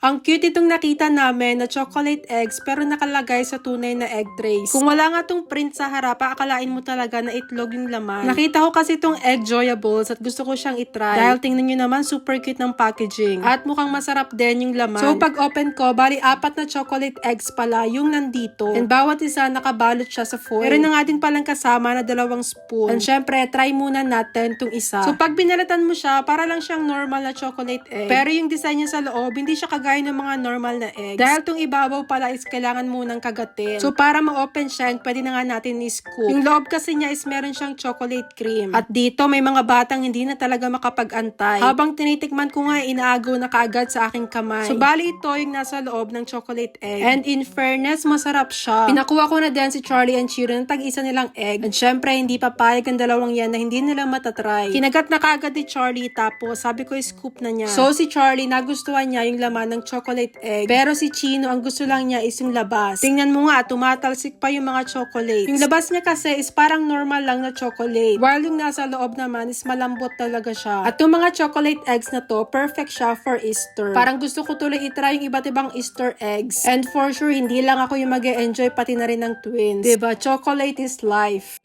Ang cute itong nakita namin na chocolate eggs pero nakalagay sa tunay na egg trays. Kung wala nga tong print sa harap, akalain mo talaga na itlog yung laman. Nakita ko kasi itong egg joyables at gusto ko siyang itry. Dahil tingnan nyo naman, super cute ng packaging. At mukhang masarap din yung laman. So pag open ko, bali apat na chocolate eggs pala yung nandito. And bawat isa nakabalot siya sa foil. Meron na nga din palang kasama na dalawang spoon. And syempre, try muna natin tong isa. So pag binalatan mo siya, para lang siyang normal na chocolate egg. Pero yung design niya sa loob, hindi siya kagaya ng mga normal na eggs. Dahil tong ibabaw pala is kailangan munang kagatin. So para ma-open siya, pwede na nga natin i-scoop. Yung loob kasi niya is meron siyang chocolate cream. At dito, may mga batang hindi na talaga makapag-antay. Habang tinitikman ko nga, inaagaw na kaagad sa aking kamay. So bali ito yung nasa loob ng chocolate egg. And in fairness, masarap siya. Pinakuha ko na din si Charlie and Chiro ng tag-isa nilang egg. And syempre, hindi papayag ang dalawang yan na hindi nila matatry. Kinagat na kaagad ni Charlie tapos sabi ko scoop na niya. So si Charlie, nagustuhan niya yung laman ng chocolate egg. Pero si Chino, ang gusto lang niya is yung labas. Tingnan mo nga, tumatalsik pa yung mga chocolates. Yung labas niya kasi is parang normal lang na chocolate. While yung nasa loob naman is malambot talaga siya. At yung mga chocolate eggs na to, perfect siya for Easter. Parang gusto ko tuloy itry yung iba't ibang Easter eggs. And for sure, hindi lang ako yung mag enjoy pati na rin ng twins. 'Di ba Chocolate is life.